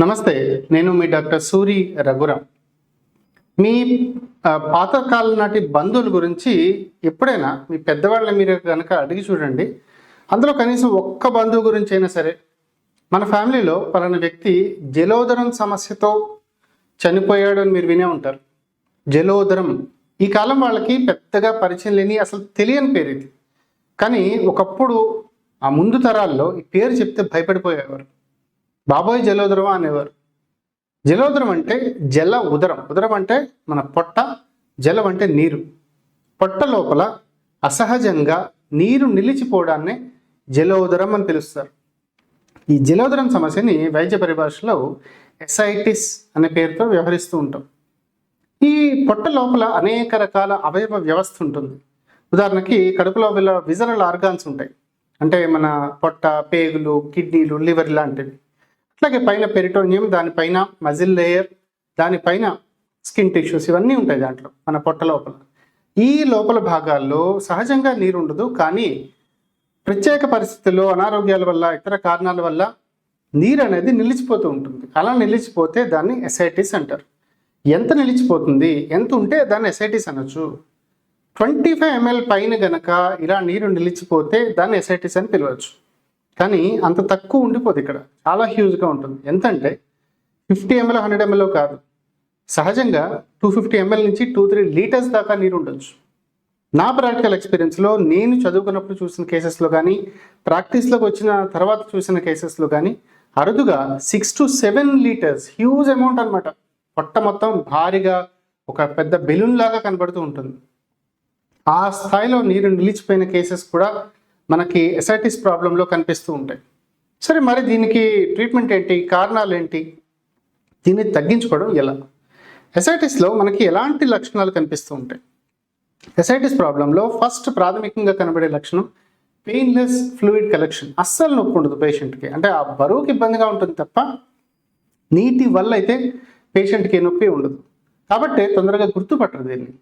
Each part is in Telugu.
నమస్తే నేను మీ డాక్టర్ సూరి రఘురాం. మీ పాతకాలం నాటి బంధువుల గురించి ఎప్పుడైనా మీ పెద్దవాళ్ళని మీరు కనుక అడిగి చూడండి అందులో కనీసం ఒక్క బంధువు గురించి అయినా సరే మన ఫ్యామిలీలో పలానా వ్యక్తి జలోదరం సమస్యతో చనిపోయాడు అని మీరు వినే ఉంటారు. జలోదరం ఈ కాలం వాళ్ళకి పెద్దగా పరిచయం లేని అసలు తెలియని పేరు ఇది కానీ ఒకప్పుడు ఆ ముందు తరాల్లో ఈ పేరు చెప్తే భయపడిపోయేవారు. బాబోయ్ జలోదరం అనేవారు. జలోదరం అంటే జల ఉదరం. ఉదరం అంటే మన పొట్ట జలం అంటే నీరు. పొట్ట లోపల అసహజంగా నీరు నిలిచిపోవడాన్ని జలోదరం అని పిలుస్తారు. ఈ జలోదరం సమస్యని వైద్య పరిభాషలో ఎస్ఐటిస్ అనే పేరుతో వ్యవహరిస్తూ ఉంటాం. ఈ పొట్ట లోపల అనేక రకాల అవయవ వ్యవస్థ ఉంటుంది. ఉదాహరణకి కడుపులో విజరల్ ఆర్గాన్స్ ఉంటాయి. అంటే మన పొట్ట పేగులు కిడ్నీలు లివర్ లాంటివి అలాగే పైన పెరిటోనియం దానిపైన మజిల్ లేయర్ దానిపైన స్కిన్ టిష్యూస్ ఇవన్నీ ఉంటాయి దాంట్లో మన పొట్ట లోపల. ఈ లోపల భాగాల్లో సహజంగా నీరు ఉండదు కానీ ప్రత్యేక పరిస్థితుల్లో అనారోగ్యాల వల్ల ఇతర కారణాల వల్ల నీరు అనేది నిలిచిపోతూ ఉంటుంది. అలా నిలిచిపోతే దాన్ని ఎసైటిస్ అంటారు. ఎంత నిలిచిపోతుంది ఎంత ఉంటే దాన్ని ఎసైటిస్ అనొచ్చు. ట్వంటీ ఫైవ్ ఎంఎల్ పైన గనక ఇలా నీరు నిలిచిపోతే దాన్ని ఎసైటిస్ అని పిలవచ్చు. కానీ అంత తక్కువ ఉండిపోదు ఇక్కడ. చాలా హ్యూజ్గా ఉంటుంది. ఎంత అంటే ఫిఫ్టీ ఎంఎల్ హండ్రెడ్ ఎంఎల్ కాదు. సహజంగా టూ ఫిఫ్టీ ఎంఎల్ నుంచి టూ త్రీ లీటర్స్ దాకా నీరు ఉండొచ్చు. నా ప్రాక్టికల్ ఎక్స్పీరియన్స్లో నేను చదువుకున్నప్పుడు చూసిన కేసెస్లో కానీ ప్రాక్టీస్లోకి వచ్చిన తర్వాత చూసిన కేసెస్లో కానీ అరుదుగా six to seven litres huge amount అనమాట పొట్ట మొత్తం భారీగా ఒక పెద్ద బెలూన్ లాగా కనబడుతూ ఉంటుంది. ఆ స్థాయిలో నీరు నిలిచిపోయిన కేసెస్ కూడా మనకి ఎసైటిస్ ప్రాబ్లంలో కనిపిస్తూ ఉంటాయి. సరే మరి దీనికి ట్రీట్మెంట్ ఏంటి? కారణాలు ఏంటి దీన్ని తగ్గించుకోవడం ఎలా? ఎసైటిస్లో మనకి ఎలాంటి లక్షణాలు కనిపిస్తూ ఉంటాయి? ఎసైటిస్ ప్రాబ్లంలో ఫస్ట్ ప్రాథమికంగా కనబడే లక్షణం పెయిన్లెస్ ఫ్లూయిడ్ కలెక్షన్ అస్సలు నొప్పి ఉండదు పేషెంట్కి అంటే ఆ బరువుకి ఇబ్బందిగా ఉంటుంది తప్ప నీటి వల్ల అయితే పేషెంట్కి నొప్పి ఉండదు. కాబట్టి తొందరగా గుర్తుపట్టరు దీన్ని.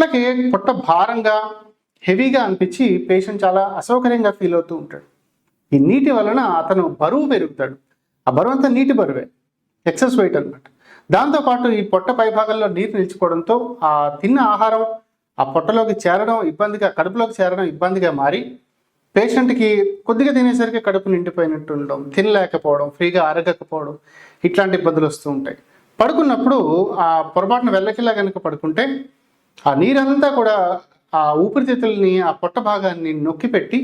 అట్లాగే పొట్ట భారంగా హెవీగా అనిపించి పేషెంట్ చాలా అసౌకర్యంగా ఫీల్ అవుతూ ఉంటాడు. ఈ నీటి వలన అతను బరువు పెరుగుతాడు. ఆ బరువు అంతా నీటి బరువే. ఎక్సెస్ వెయిట్ అనమాట దాంతోపాటు ఈ పొట్ట పైభాగంలో నీరు నిలిచిపోవడంతో ఆ తిన్న ఆహారం ఆ పొట్టలోకి చేరడం ఇబ్బందిగా కడుపులోకి చేరడం ఇబ్బందిగా మారి పేషెంట్కి కొద్దిగా తినేసరికి కడుపు నిండిపోయినట్టు ఉండడం తినలేకపోవడం ఫ్రీగా అరగకపోవడం ఇట్లాంటి ఇబ్బందులు వస్తూ ఉంటాయి. పడుకున్నప్పుడు ఆ పొరపాటున వెళ్ళకిలా కనుక పడుకుంటే ఆ నీరంతా కూడా ఆ ఊపిరితిత్తుల్ని ఆ పొట్ట భాగాన్ని నొక్కిపెట్టి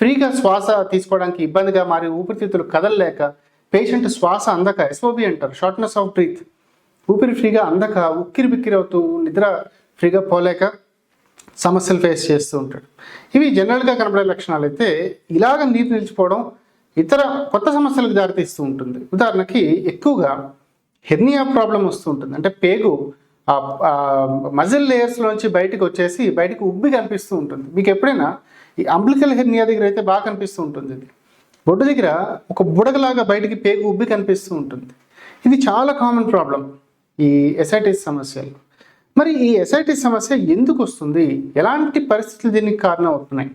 ఫ్రీగా శ్వాస తీసుకోవడానికి ఇబ్బందిగా మారి ఊపిరితిత్తులు కదలలేక పేషెంట్ శ్వాస అందక ఎస్ఓబి అంటారు షార్ట్నెస్ ఆఫ్ బ్రీత్ ఊపిరి ఫ్రీగా అందక ఉక్కిరి బిక్కిరి అవుతూ నిద్ర ఫ్రీగా పోలేక సమస్యలు ఫేస్ చేస్తూ ఉంటాడు. ఇవి జనరల్గా కనబడే లక్షణాలు అయితే ఇలాగ నీరు నిలిచిపోవడం ఇతర కొత్త సమస్యలకు దారితీస్తూ ఉంటుంది. ఉదాహరణకి ఎక్కువగా హెర్నియా ప్రాబ్లం వస్తూ ఉంటుంది. అంటే పేగు మజిల్ లేయర్స్లోంచి బయటకు వచ్చేసి బయటకు ఉబ్బి కనిపిస్తూ ఉంటుంది. మీకు ఎప్పుడైనా ఈ అంబ్లికల్ హెర్నియా దగ్గర అయితే బాగా కనిపిస్తూ ఉంటుంది. ఇది బొడ్డు దగ్గర ఒక బుడగలాగా బయటికి పేగు ఉబ్బి కనిపిస్తూ ఉంటుంది. ఇది చాలా కామన్ ప్రాబ్లం ఈ ఎసైటిస్ సమస్యలు. మరి ఈ ఎసైటిస్ సమస్య ఎందుకు వస్తుంది? ఎలాంటి పరిస్థితులు దీనికి కారణం అవుతున్నాయి?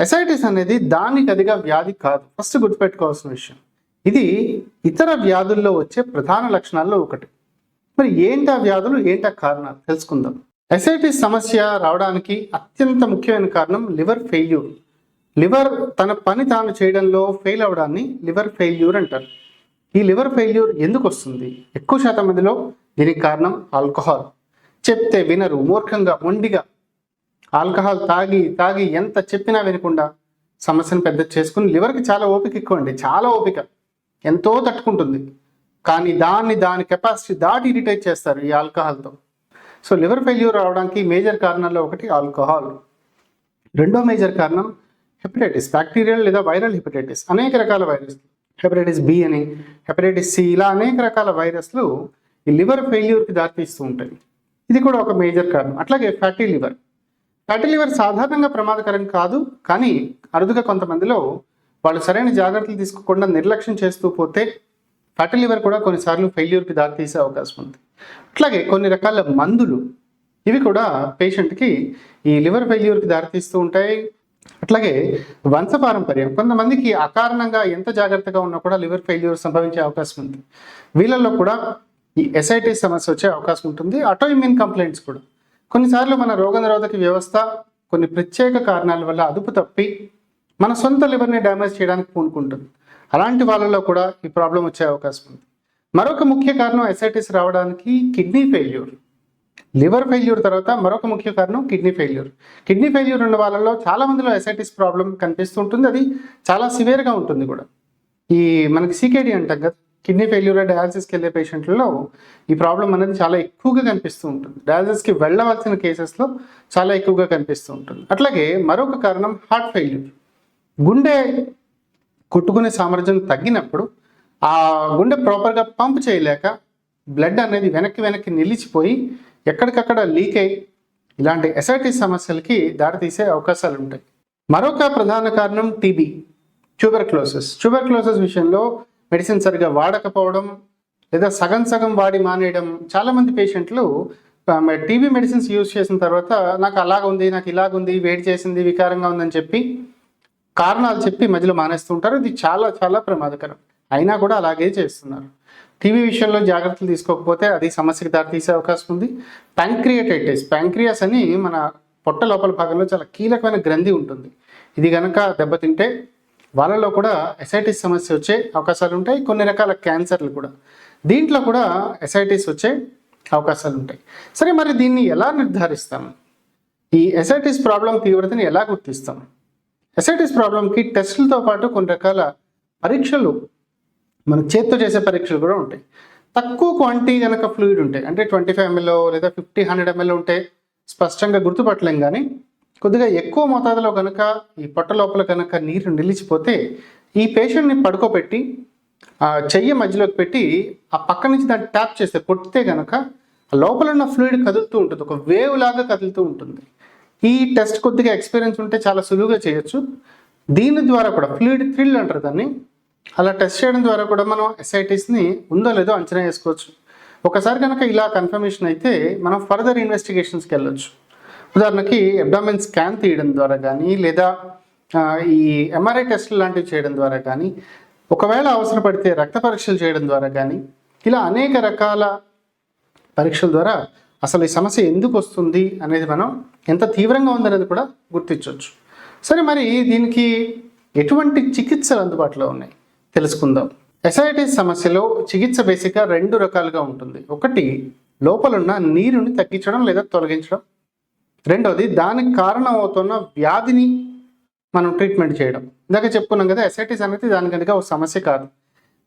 ఎసైటిస్ అనేది దానికి అదిగా వ్యాధి కాదు. ఫస్ట్ గుర్తుపెట్టుకోవాల్సిన విషయం. ఇది ఇతర వ్యాధుల్లో వచ్చే ప్రధాన లక్షణాల్లో ఒకటి. మరి ఏంటి ఆ వ్యాధులు ఏంటి ఆ కారణాలు? తెలుసుకుందాం. ఎసైటిస్ సమస్య రావడానికి అత్యంత ముఖ్యమైన కారణం లివర్ ఫెయిల్యూర్. లివర్ తన పని తాను చేయడంలో ఫెయిల్ అవడాన్ని లివర్ ఫెయిల్యూర్ అంటారు. ఈ లివర్ ఫెయిల్యూర్ ఎందుకు వస్తుంది? ఎక్కువ శాతం మందిలో దీనికి కారణం ఆల్కహాల్. చెప్తే వినరు మూర్ఖంగా మొండిగా. ఆల్కహాల్ తాగి తాగి ఎంత చెప్పినా వినకుండా సమస్యను పెద్ద చేసుకుని లివర్కి చాలా ఓపిక ఎక్కువ అండి చాలా ఓపిక. ఎంతో తట్టుకుంటుంది. కానీ దాన్ని దాని కెపాసిటీ దాటి ఇరిటేట్ చేస్తారు ఈ ఆల్కహాల్తో. సో లివర్ ఫెయిల్యూర్ రావడానికి మేజర్ కారణాల్లో ఒకటి ఆల్కహాల్. రెండో మేజర్ కారణం హెపటైటిస్ బ్యాక్టీరియల్ లేదా వైరల్ హెపటైటిస్ అనేక రకాల వైరస్. హెపటైటిస్ బి అని హెపటైటిస్ సి ఇలా అనేక రకాల వైరస్లు ఈ లివర్ ఫెయిల్యూర్కి దారితీస్తూ ఉంటాయి. ఇది కూడా ఒక మేజర్ కారణం. అట్లాగే ఫ్యాటీ లివర్. ఫ్యాటీ లివర్ సాధారణంగా ప్రమాదకరం కాదు కానీ అరుదుగా కొంతమందిలో వాళ్ళు సరైన జాగ్రత్తలు తీసుకోకుండా నిర్లక్ష్యం చేస్తూ పోతే ఫ్యాటీ లివర్ కూడా కొన్నిసార్లు ఫెయిల్యూర్కి దారితీసే అవకాశం ఉంది. అట్లాగే కొన్ని రకాల మందులు ఇవి కూడా పేషెంట్కి ఈ లివర్ ఫెయిల్యూర్కి దారితీస్తూ ఉంటాయి. అట్లాగే వంశపారంపర్యం కొంతమందికి అకారణంగా ఎంత జాగ్రత్తగా ఉన్నా కూడా లివర్ ఫెయిల్యూర్ సంభవించే అవకాశం ఉంది. వీళ్ళల్లో కూడా ఈ ఎస్ఐటిస్ సమస్య వచ్చే అవకాశం ఉంటుంది. అటోఇమ్యూన్ కంప్లైంట్స్ కూడా. కొన్నిసార్లు మన రోగనిరోధక వ్యవస్థ కొన్ని ప్రత్యేక కారణాల వల్ల అదుపు తప్పి మన సొంత లివర్ని డ్యామేజ్ చేయడానికి పూనుకుంటుంది. అలాంటి వాళ్ళలో కూడా ఈ ప్రాబ్లం వచ్చే అవకాశం ఉంది. మరొక ముఖ్య కారణం ఎస్ఐటిస్ రావడానికి కిడ్నీ ఫెయిల్యూర్. లివర్ ఫెయిల్యూర్ తర్వాత మరొక ముఖ్య కారణం కిడ్నీ ఫెయిల్యూర్. కిడ్నీ ఫెయిల్యూర్ ఉన్న వాళ్ళలో చాలా మందిలో ఎసైటిస్ ప్రాబ్లం కనిపిస్తూ ఉంటుంది. అది చాలా సివియర్గా ఉంటుంది కూడా. ఈ మనకి సీకేడీ అంటాం కదా కిడ్నీ ఫెయిల్యూర్ డయాలసిస్కి వెళ్ళే పేషెంట్లలో ఈ ప్రాబ్లం అనేది చాలా ఎక్కువగా కనిపిస్తూ ఉంటుంది. డయాలసిస్కి వెళ్ళవలసిన కేసెస్లో చాలా ఎక్కువగా కనిపిస్తూ ఉంటుంది. అట్లాగే మరొక కారణం హార్ట్ ఫెయిల్యూర్. గుండె కొట్టుకునే సామర్థ్యం తగ్గినప్పుడు ఆ గుండె ప్రాపర్గా పంప్ చేయలేక బ్లడ్ అనేది వెనక్కి వెనక్కి నిలిచిపోయి ఎక్కడికక్కడ లీక్ అయ్యి ఇలాంటి ఎసైటిస్ సమస్యలకి దారితీసే అవకాశాలు ఉంటాయి. మరొక ప్రధాన కారణం టీబీ ట్యూబర్క్లోసిస్ ట్యూబర్క్లోసిస్ విషయంలో మెడిసిన్ సరిగా వాడకపోవడం లేదా సగం సగం వాడి మానేయడం చాలామంది పేషెంట్లు టీబీ మెడిసిన్స్ యూజ్ చేసిన తర్వాత నాకు అలాగ ఉంది నాకు ఇలాగ ఉంది వేడి చేసింది వికారంగా ఉందని చెప్పి కారణాలు చెప్పి మధ్యలో మానేస్తూ ఉంటారు ఇది చాలా చాలా ప్రమాదకరం. అయినా కూడా అలాగే చేస్తున్నారు. టీవీ విషయంలో జాగ్రత్తలు తీసుకోకపోతే అది సమస్యకి దారితీసే అవకాశం ఉంది. ప్యాంక్రియేటైటిస్ ప్యాంక్రియాస్ అని మన పొట్ట లోపల భాగంలో చాలా కీలకమైన గ్రంథి ఉంటుంది. ఇది కనుక దెబ్బతింటే వాళ్ళలో కూడా ఎసైటిస్ సమస్య వచ్చే అవకాశాలు ఉంటాయి. కొన్ని రకాల క్యాన్సర్లు కూడా. దీంట్లో కూడా ఎసైటిస్ వచ్చే అవకాశాలు ఉంటాయి. సరే మరి దీన్ని ఎలా నిర్ధారిస్తాము ఈ ఎసైటిస్ ప్రాబ్లం తీవ్రతని ఎలా గుర్తిస్తాం? ఎసైటిస్ ప్రాబ్లంకి టెస్టులతో పాటు కొన్ని రకాల పరీక్షలు మన చేత్తో చేసే పరీక్షలు కూడా ఉంటాయి. తక్కువ క్వాంటిటీ కనుక ఫ్లూయిడ్ ఉంటాయి. అంటే ట్వంటీ ఫైవ్ ఎంఎల్ లేదా ఫిఫ్టీ హండ్రెడ్ ఎంఎల్ ఉంటే స్పష్టంగా గుర్తుపట్టలేం కానీ కొద్దిగా ఎక్కువ మోతాదులో కనుక ఈ పొట్ట లోపల కనుక నీరు నిలిచిపోతే ఈ పేషెంట్ని పడుకోబెట్టి ఆ చెయ్యి మధ్యలోకి పెట్టి ఆ పక్క నుంచి దాన్ని ట్యాప్ చేస్తే కొట్టితే కనుక లోపల ఉన్న ఫ్లూయిడ్ కదులుతూ ఉంటుంది. ఒక వేవ్ లాగా కదులుతూ ఉంటుంది. ఈ టెస్ట్ కొద్దిగా ఎక్స్పీరియన్స్ ఉంటే చాలా సులువుగా చేయొచ్చు. దీని ద్వారా కూడా ఫ్లూయిడ్ థ్రిల్ అంటారు దాన్ని. అలా టెస్ట్ చేయడం ద్వారా కూడా మనం ఎస్ఐటీస్ని ఉందో లేదో అంచనా వేసుకోవచ్చు. ఒకసారి కనుక ఇలా కన్ఫర్మేషన్ అయితే మనం ఫర్దర్ ఇన్వెస్టిగేషన్స్కి వెళ్ళొచ్చు. ఉదాహరణకి అబ్డామిన్ స్కాన్ తీయడం ద్వారా కానీ లేదా ఈ ఎంఆర్ఐ టెస్టులు లాంటివి చేయడం ద్వారా కానీ ఒకవేళ అవసరపడితే రక్త పరీక్షలు చేయడం ద్వారా కానీ ఇలా అనేక రకాల పరీక్షల ద్వారా అసలు ఈ సమస్య ఎందుకు వస్తుంది అనేది మనం ఎంత తీవ్రంగా ఉందనేది కూడా గుర్తించవచ్చు. సరే మరి దీనికి ఎటువంటి చికిత్సలు అందుబాటులో ఉన్నాయి? తెలుసుకుందాం. ఎసైటిస్ సమస్యలో చికిత్స బేసిక్గా రెండు రకాలుగా ఉంటుంది. ఒకటి లోపలున్న నీరుని తగ్గించడం లేదా తొలగించడం. రెండవది దానికి కారణం అవుతున్న వ్యాధిని మనం ట్రీట్మెంట్ చేయడం. ఇందాక చెప్పుకున్నాం కదా ఎసైటిస్ అనేది దాని కనుక ఒక సమస్య కాదు.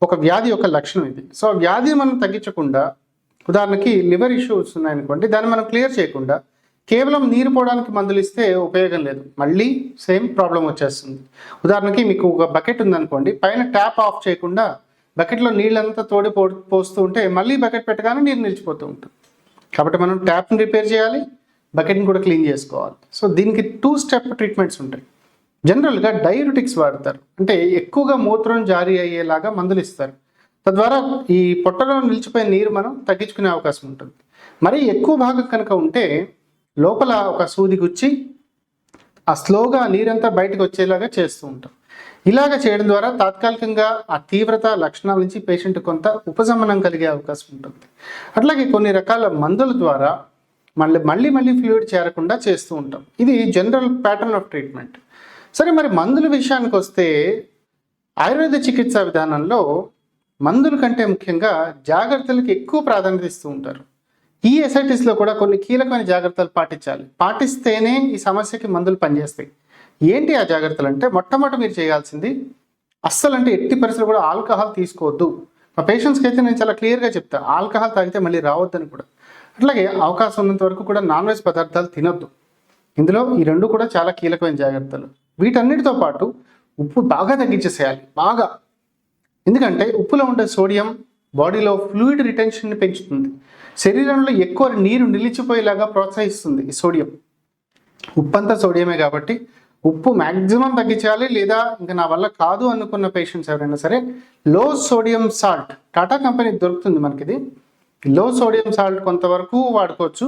ఒక వ్యాధి యొక్క లక్షణం ఇది. సో వ్యాధిని మనం తగ్గించకుండా ఉదాహరణకి లివర్ ఇష్యూస్ ఉన్నాయనుకోండి దాన్ని మనం క్లియర్ చేయకుండా కేవలం నీరు పోవడానికి మందులు ఇస్తే ఉపయోగం లేదు. మళ్ళీ సేమ్ ప్రాబ్లం వచ్చేస్తుంది. ఉదాహరణకి మీకు ఒక బకెట్ ఉందనుకోండి పైన ట్యాప్ ఆఫ్ చేయకుండా బకెట్లో నీళ్ళంతా తోడి పో పోస్తూ ఉంటే మళ్ళీ బకెట్ పెట్టగానే నీరు నిలిచిపోతూ ఉంటుంది. కాబట్టి మనం ట్యాప్ని రిపేర్ చేయాలి బకెట్ని కూడా క్లీన్ చేసుకోవాలి. సో దీనికి టూ స్టెప్ ట్రీట్మెంట్స్ ఉంటాయి. జనరల్గా డైరుటిక్స్ వాడతారు. అంటే ఎక్కువగా మూత్రం జారీ అయ్యేలాగా మందులు ఇస్తారు. తద్వారా ఈ పొట్టలో నిలిచిపోయిన నీరు మనం తగ్గించుకునే అవకాశం ఉంటుంది. మరి ఎక్కువ భాగం కనుక ఉంటే లోపల ఒక సూది గుచ్చి ఆ స్లోగా నీరంతా బయటకు వచ్చేలాగా చేస్తూ ఉంటాం. ఇలాగ చేయడం ద్వారా తాత్కాలికంగా ఆ తీవ్రత లక్షణాల నుంచి పేషెంట్ కొంత ఉపశమనం కలిగే అవకాశం ఉంటుంది. అట్లాగే కొన్ని రకాల మందుల ద్వారా మళ్ళీ మళ్ళీ మళ్ళీ ఫ్లూయిడ్ చేరకుండా చేస్తూ ఉంటాం. ఇది జనరల్ ప్యాటర్న్ ఆఫ్ ట్రీట్మెంట్. సరే మరి మందుల విషయానికి వస్తే ఆయుర్వేద చికిత్సా విధానంలో మందుల కంటే ముఖ్యంగా జాగ్రత్తలకు ఎక్కువ ప్రాధాన్యత ఇస్తూ ఉంటారు. ఈ ఎసైటిస్లో కూడా కొన్ని కీలకమైన జాగ్రత్తలు పాటించాలి. పాటిస్తేనే ఈ సమస్యకి మందులు పనిచేస్తాయి. ఏంటి ఆ జాగ్రత్తలు అంటే మొట్టమొదటి మీరు చేయాల్సింది అస్సలు అంటే ఎట్టి పరిస్థితులు కూడా ఆల్కహాల్ తీసుకోవద్దు. మా పేషెంట్స్కి అయితే నేను చాలా క్లియర్గా చెప్తా. ఆల్కహాల్ తాగితే మళ్ళీ రావద్దని కూడా. అట్లాగే అవకాశం ఉన్నంత వరకు కూడా నాన్ వెజ్ పదార్థాలు తినొద్దు. ఇందులో ఈ రెండు కూడా చాలా కీలకమైన జాగ్రత్తలు. వీటన్నిటితో పాటు ఉప్పు బాగా తగ్గించేసేయాలి. బాగా. ఎందుకంటే ఉప్పులో ఉండే సోడియం బాడీలో ఫ్లూయిడ్ రిటెన్షన్ని పెంచుతుంది. శరీరంలో ఎక్కువ నీరు నిలిచిపోయేలాగా ప్రోత్సహిస్తుంది ఈ సోడియం. ఉప్పు అంతా సోడియమే కాబట్టి ఉప్పు మ్యాక్సిమం తగ్గించాలి లేదా ఇంకా నా వల్ల కాదు అనుకున్న పేషెంట్స్ ఎవరైనా సరే లో సోడియం సాల్ట్ టాటా కంపెనీ దొరుకుతుంది మనకి ఇది లో సోడియం సాల్ట్ కొంతవరకు వాడుకోవచ్చు.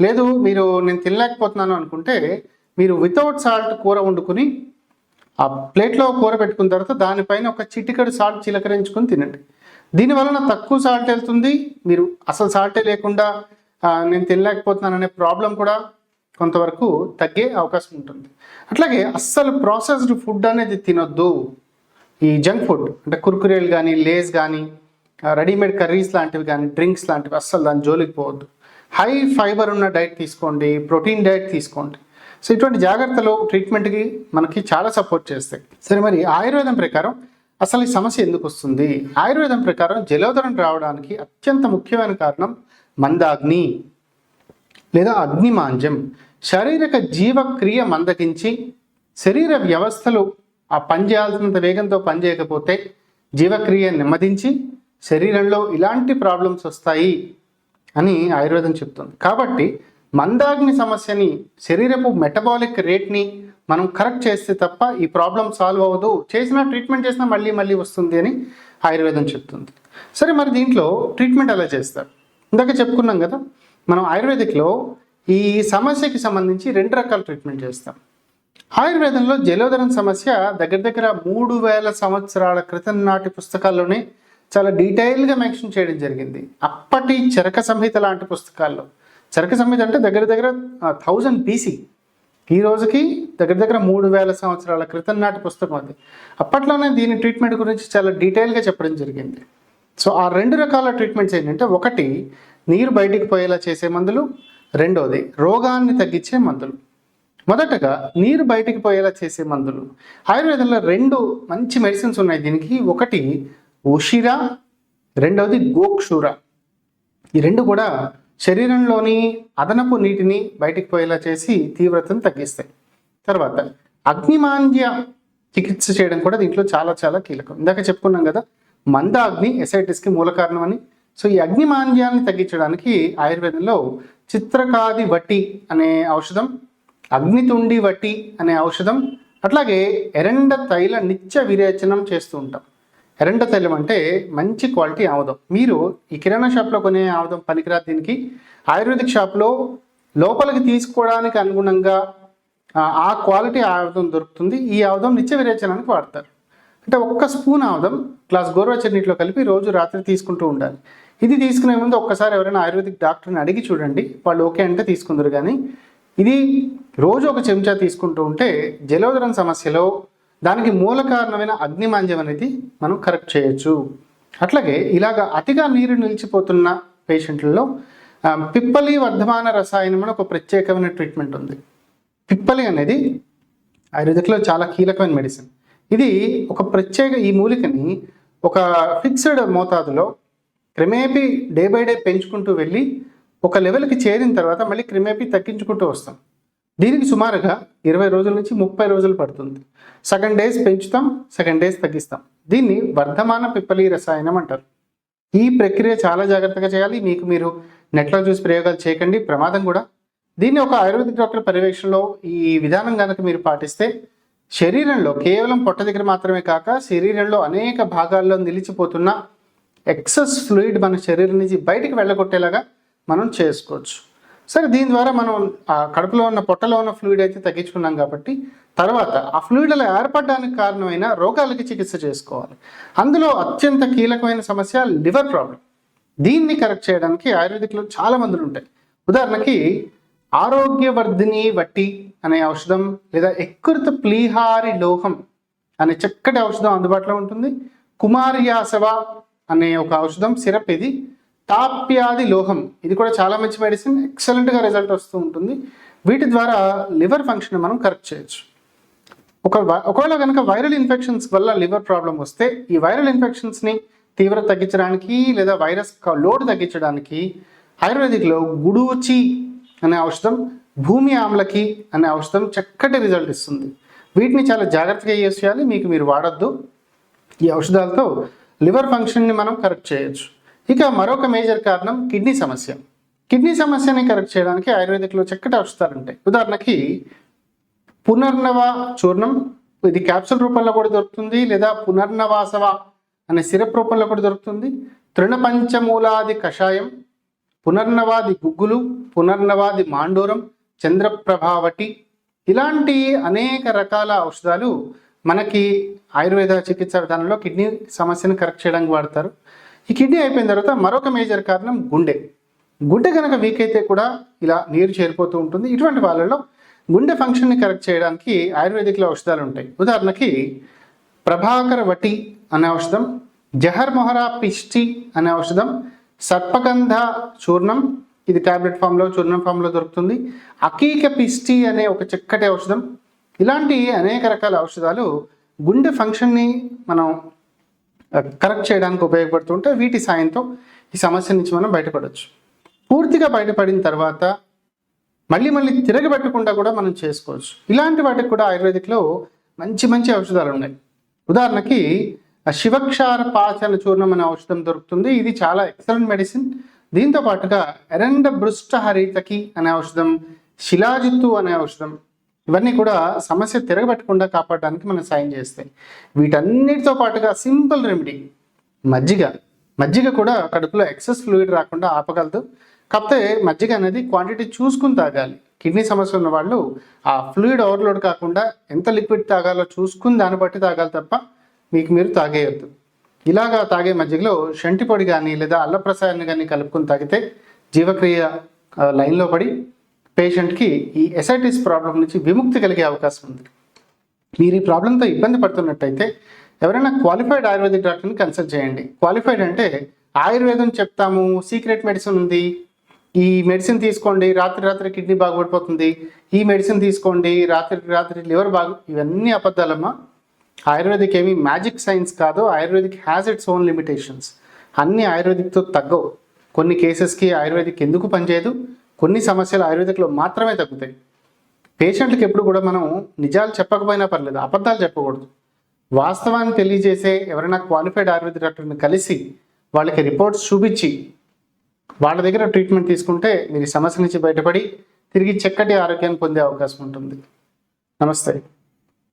లేదు మీరు నేను తినలేకపోతున్నాను అనుకుంటే మీరు వితౌట్ సాల్ట్ కూర వండుకుని ఆ ప్లేట్లో కూర పెట్టుకున్న తర్వాత దానిపైన ఒక చిటికెడు సాల్ట్ చిలకరించుకొని తినండి. దీని వలన తక్కువ సాల్ట్ వెళ్తుంది. మీరు అసలు సాల్టే లేకుండా నేను తినలేకపోతున్నాను అనే ప్రాబ్లం కూడా కొంతవరకు తగ్గే అవకాశం ఉంటుంది. అట్లాగే అస్సలు ప్రాసెస్డ్ ఫుడ్ అనేది తినొద్దు. ఈ జంక్ ఫుడ్ అంటే కుర్కురేలు కానీ లేస్ కానీ రెడీమేడ్ కర్రీస్ లాంటివి కానీ డ్రింక్స్ లాంటివి అస్సలు దాని జోలికి పోవద్దు. హై ఫైబర్ ఉన్న డైట్ తీసుకోండి ప్రోటీన్ డైట్ తీసుకోండి. సో ఇటువంటి జాగ్రత్తలు ట్రీట్మెంట్కి మనకి చాలా సపోర్ట్ చేస్తాయి. సరే మరి ఆయుర్వేదం ప్రకారం అసలు ఈ సమస్య ఎందుకు వస్తుంది? ఆయుర్వేదం ప్రకారం జలోదరం రావడానికి అత్యంత ముఖ్యమైన కారణం మందాగ్ని లేదా అగ్నిమాంజ్యం శారీరక జీవక్రియ మందగించి శరీర వ్యవస్థలు ఆ పని చేయాల్సినంత వేగంతో పనిచేయకపోతే జీవక్రియ నెమ్మదించి శరీరంలో ఇలాంటి ప్రాబ్లమ్స్ వస్తాయి అని ఆయుర్వేదం చెప్తుంది. కాబట్టి మందాగ్ని సమస్యని శరీరపు మెటబాలిక్ రేట్ని మనం కరెక్ట్ చేస్తే తప్ప ఈ ప్రాబ్లం సాల్వ్ అవ్వదు. చేసిన ట్రీట్మెంట్ చేసినా మళ్ళీ మళ్ళీ వస్తుంది అని ఆయుర్వేదం చెప్తుంది. సరే మరి దీంట్లో ట్రీట్మెంట్ ఎలా చేస్తారు? ఇందాక చెప్పుకున్నాం కదా మనం ఆయుర్వేదిక్లో ఈ సమస్యకి సంబంధించి రెండు రకాల ట్రీట్మెంట్ చేస్తాం. ఆయుర్వేదంలో జలోదరం సమస్య దగ్గర దగ్గర మూడు వేల సంవత్సరాల క్రితం నాటి పుస్తకాల్లోనే చాలా డీటెయిల్గా మెన్షన్ చేయడం జరిగింది. అప్పటి చరక సంహిత లాంటి పుస్తకాల్లో. చరక సంహిత అంటే దగ్గర దగ్గర థౌజండ్ బీసీ ఈ రోజుకి దగ్గర దగ్గర మూడు వేల సంవత్సరాల క్రితం నాటి పుస్తకం అది. అప్పట్లోనే దీని ట్రీట్మెంట్ గురించి చాలా డీటెయిల్గా చెప్పడం జరిగింది. సో ఆ రెండు రకాల ట్రీట్మెంట్స్ ఏంటంటే ఒకటి నీరు బయటికి పోయేలా చేసే మందులు రెండోది రోగాన్ని తగ్గించే మందులు. మొదటగా నీరు బయటికి పోయేలా చేసే మందులు. ఆయుర్వేదంలో రెండు మంచి మెడిసిన్స్ ఉన్నాయి దీనికి. ఒకటి ఉషిరా రెండవది గోక్షూర. ఈ రెండు కూడా శరీరంలోని అదనపు నీటిని బయటికి పోయేలా చేసి తీవ్రతను తగ్గిస్తాయి. తర్వాత అగ్నిమాంద్య చికిత్స చేయడం కూడా దీంట్లో చాలా చాలా కీలకం. ఇందాక చెప్పుకున్నాం కదా మంద అగ్ని ఎసైటిస్కి మూల కారణం అని. సో ఈ అగ్నిమాంద్యాన్ని తగ్గించడానికి ఆయుర్వేదంలో చిత్రకాది వట్టి అనే ఔషధం అగ్నితుండి వట్టి అనే ఔషధం అట్లాగే ఎరండ తైల నిత్య విరేచనం చేస్తూ ఉంటాం. ఎరండ తైలం అంటే మంచి క్వాలిటీ ఆముదం. మీరు ఈ కిరాణా షాప్లో కొనే ఆముదం పనికిరాదు దీనికి. ఆయుర్వేదిక్ షాప్లో లోపలికి తీసుకోవడానికి అనుగుణంగా ఆ, క్వాలిటీ ఆముదం దొరుకుతుంది. ఈ ఆముదం నిత్య విరేచనానికి వాడతారు. అంటే ఒక్క స్పూన్ ఆముదం గ్లాస్ గోరువెచ్చని నీటిలో కలిపి రోజు రాత్రి తీసుకుంటూ ఉండాలి. ఇది తీసుకునే ముందు ఒక్కసారి ఎవరైనా ఆయుర్వేదిక్ డాక్టర్ని అడిగి చూడండి. వాళ్ళు ఓకే అంటే తీసుకుందరు కానీ ఇది రోజు ఒక చెంచా తీసుకుంటూ ఉంటే జలోదరం సమస్యలో దానికి మూల కారణమైన అగ్నిమాంద్యం అనేది మనం కరెక్ట్ చేయొచ్చు. అట్లాగే ఇలాగ అతిగా నీరు నిలిచిపోతున్న పేషెంట్లలో పిప్పలి వర్ధమాన రసాయనం అని ఒక ప్రత్యేకమైన ట్రీట్మెంట్ ఉంది. పిప్పలి అనేది ఆయుర్వేదిక్లో చాలా కీలకమైన మెడిసిన్ ఇది ఒక ప్రత్యేక ఈ మూలికని ఒక ఫిక్స్డ్ మోతాదులో క్రమేపీ డే బై డే పెంచుకుంటూ వెళ్ళి ఒక లెవెల్కి చేరిన తర్వాత మళ్ళీ క్రమేపీ తగ్గించుకుంటూ వస్తాం. దీనికి సుమారుగా ఇరవై రోజుల నుంచి ముప్పై రోజులు పడుతుంది. సెకండ్ డేస్ పెంచుతాం సెకండ్ డేస్ తగ్గిస్తాం. దీన్ని వర్ధమాన పిప్పలి రసాయనం అంటారు. ఈ ప్రక్రియ చాలా జాగ్రత్తగా చేయాలి. మీకు మీరు నెట్లో చూసి ప్రయోగాలు చేయకండి. ప్రమాదం కూడా. దీన్ని ఒక ఆయుర్వేదిక్ డాక్టర్ పర్యవేక్షణలో ఈ విధానం కనుక మీరు పాటిస్తే శరీరంలో కేవలం పొట్ట దగ్గర మాత్రమే కాక శరీరంలో అనేక భాగాల్లో నిలిచిపోతున్న ఎక్సెస్ ఫ్లూయిడ్ మన శరీరం నుంచి బయటికి వెళ్ళగొట్టేలాగా మనం చేసుకోవచ్చు. సరే దీని ద్వారా మనం ఆ కడుపులో ఉన్న పొట్టలో ఉన్న ఫ్లూయిడ్ అయితే తగ్గించుకున్నాం కాబట్టి తర్వాత ఆ ఫ్లూయిడ్ అలా ఏర్పడడానికి కారణమైన రోగాలకి చికిత్స చేసుకోవాలి. అందులో అత్యంత కీలకమైన సమస్య లివర్ ప్రాబ్లం. దీన్ని కరెక్ట్ చేయడానికి ఆయుర్వేదిక్లో చాలా మందులు ఉంటాయి. ఉదాహరణకి ఆరోగ్యవర్ధిని వట్టి అనే ఔషధం లేదా ఎక్కురిత ప్లీహారి లోహం అనే చక్కటి ఔషధం అందుబాటులో ఉంటుంది. కుమార్యాసవ అనే ఒక ఔషధం సిరప్ ఇది. తాప్యాది లోహం. ఇది కూడా చాలా మంచి మెడిసిన్ ఎక్సలెంట్గా రిజల్ట్ వస్తూ ఉంటుంది. వీటి ద్వారా లివర్ ఫంక్షన్ మనం కరెక్ట్ చేయొచ్చు. ఒక ఒకవేళ కనుక వైరల్ ఇన్ఫెక్షన్స్ వల్ల లివర్ ప్రాబ్లం వస్తే ఈ వైరల్ ఇన్ఫెక్షన్స్ని తీవ్రత తగ్గించడానికి లేదా వైరస్ లోడ్ తగ్గించడానికి ఆయుర్వేదిక్లో గుడూచి అనే ఔషధం భూమి ఆమ్లకి అనే ఔషధం చక్కటి రిజల్ట్ ఇస్తుంది. వీటిని చాలా జాగ్రత్తగా యూస్ చేయాలి. మీకు మీరు వాడద్దు. ఈ ఔషధాలతో లివర్ ఫంక్షన్ని మనం కరెక్ట్ చేయొచ్చు. ఇక మరొక మేజర్ కారణం కిడ్నీ సమస్య. కిడ్నీ సమస్యని కరెక్ట్ చేయడానికి ఆయుర్వేదిక్లో చక్కటి ఔషధాలు ఉంటాయి ఉదాహరణకి పునర్నవ చూర్ణం ఇది క్యాప్సూల్ రూపంలో కూడా దొరుకుతుంది లేదా పునర్నవాసవ అనే సిరప్ రూపంలో కూడా దొరుకుతుంది. తృణపంచమూలాది కషాయం పునర్నవాది గుగ్గులు పునర్నవాది మాండూరం చంద్రప్రభావటి ఇలాంటి అనేక రకాల ఔషధాలు మనకి ఆయుర్వేద చికిత్స విధానంలో కిడ్నీ సమస్యను కరెక్ట్ చేయడానికి వాడతారు. ఈ కిడ్నీ అయిపోయిన తర్వాత మరొక మేజర్ కారణం గుండె. గుండె కనుక వీక్ అయితే కూడా ఇలా నీరు చేరిపోతూ ఉంటుంది. ఇటువంటి వాళ్ళలో గుండె ఫంక్షన్ని కరెక్ట్ చేయడానికి ఆయుర్వేదిక్లో ఔషధాలు ఉంటాయి. ఉదాహరణకి ప్రభాకర వటి అనే ఔషధం జహర్ మొహరా పిష్టి అనే ఔషధం సర్పగంధ చూర్ణం ఇది టాబ్లెట్ ఫామ్లో చూర్ణం ఫామ్లో దొరుకుతుంది. అకీక పిష్టి అనే ఒక చక్కటి ఔషధం. ఇలాంటి అనేక రకాల ఔషధాలు గుండె ఫంక్షన్ని మనం కరెక్ట్ చేయడానికి ఉపయోగపడుతుంటే వీటి సాయంతో ఈ సమస్య నుంచి మనం బయటపడవచ్చు పూర్తిగా బయటపడిన తర్వాత మళ్ళీ మళ్ళీ తిరగబెట్టకుండా కూడా మనం చేసుకోవచ్చు. ఇలాంటి వాటికి కూడా ఆయుర్వేదిక్లో మంచి మంచి ఔషధాలు ఉన్నాయి. ఉదాహరణకి శివక్షార పాచన చూర్ణం అనే ఔషధం దొరుకుతుంది. ఇది చాలా ఎక్సలెంట్ మెడిసిన్ దీంతో పాటుగా ఎరండ బృష్ట హరితకి అనే ఔషధం శిలాజిత్తు అనే ఔషధం ఇవన్నీ కూడా సమస్య తిరగబెట్టకుండా కాపాడడానికి మనం సాయం చేస్తాయి. వీటన్నిటితో పాటుగా సింపుల్ రెమెడీ మజ్జిగ. మజ్జిగ కూడా కడుపులో ఎక్సెస్ ఫ్లూయిడ్ రాకుండా ఆపగలదు. కాకపోతే మజ్జిగ అనేది క్వాంటిటీ చూసుకుని తాగాలి. కిడ్నీ సమస్య ఉన్న వాళ్ళు ఆ ఫ్లూయిడ్ ఓవర్లోడ్ కాకుండా ఎంత లిక్విడ్ తాగాలో చూసుకుని దాన్ని బట్టి తాగాలి తప్ప మీకు మీరు తాగేయద్దు. ఇలాగా తాగే మజ్జిగలో శంటి పొడి కానీ లేదా అల్లప్రసాయాన్ని కానీ కలుపుకొని తాగితే జీవక్రియ లైన్లో పడి పేషెంట్కి ఈ ఎసైటిస్ ప్రాబ్లం నుంచి విముక్తి కలిగే అవకాశం ఉంది. మీరు ఈ ప్రాబ్లంతో ఇబ్బంది పడుతున్నట్టయితే ఎవరైనా క్వాలిఫైడ్ ఆయుర్వేదిక్ డాక్టర్ని కన్సల్ట్ చేయండి. క్వాలిఫైడ్ అంటే ఆయుర్వేదం చెప్తాము సీక్రెట్ మెడిసిన్ ఉంది ఈ మెడిసిన్ తీసుకోండి రాత్రి రాత్రి కిడ్నీ బాగుపడిపోతుంది ఈ మెడిసిన్ తీసుకోండి రాత్రి రాత్రి లివర్ బాగు ఇవన్నీ అబద్ధాలమ్మా. ఆయుర్వేదిక్ ఏమి మ్యాజిక్ సైన్స్ కాదు Ayurvedic has its own limitations. అన్ని ఆయుర్వేదిక్తో తగ్గవు. కొన్ని కేసెస్కి ఆయుర్వేదిక్ ఎందుకు పనిచేయదు? కొన్ని సమస్యలు ఆయుర్వేదిక్లో మాత్రమే తగ్గుతాయి. పేషెంట్కి ఎప్పుడు కూడా మనం నిజాలు చెప్పకపోయినా పర్లేదు అబద్ధాలు చెప్పకూడదు. వాస్తవాన్ని తెలియజేసే ఎవరైనా క్వాలిఫైడ్ ఆయుర్వేద డాక్టర్ని కలిసి వాళ్ళకి రిపోర్ట్స్ చూపించి వాళ్ళ దగ్గర ట్రీట్మెంట్ తీసుకుంటే మీరు ఈ సమస్య నుంచి బయటపడి తిరిగి చక్కటి ఆరోగ్యాన్ని పొందే అవకాశం ఉంటుంది. నమస్తే.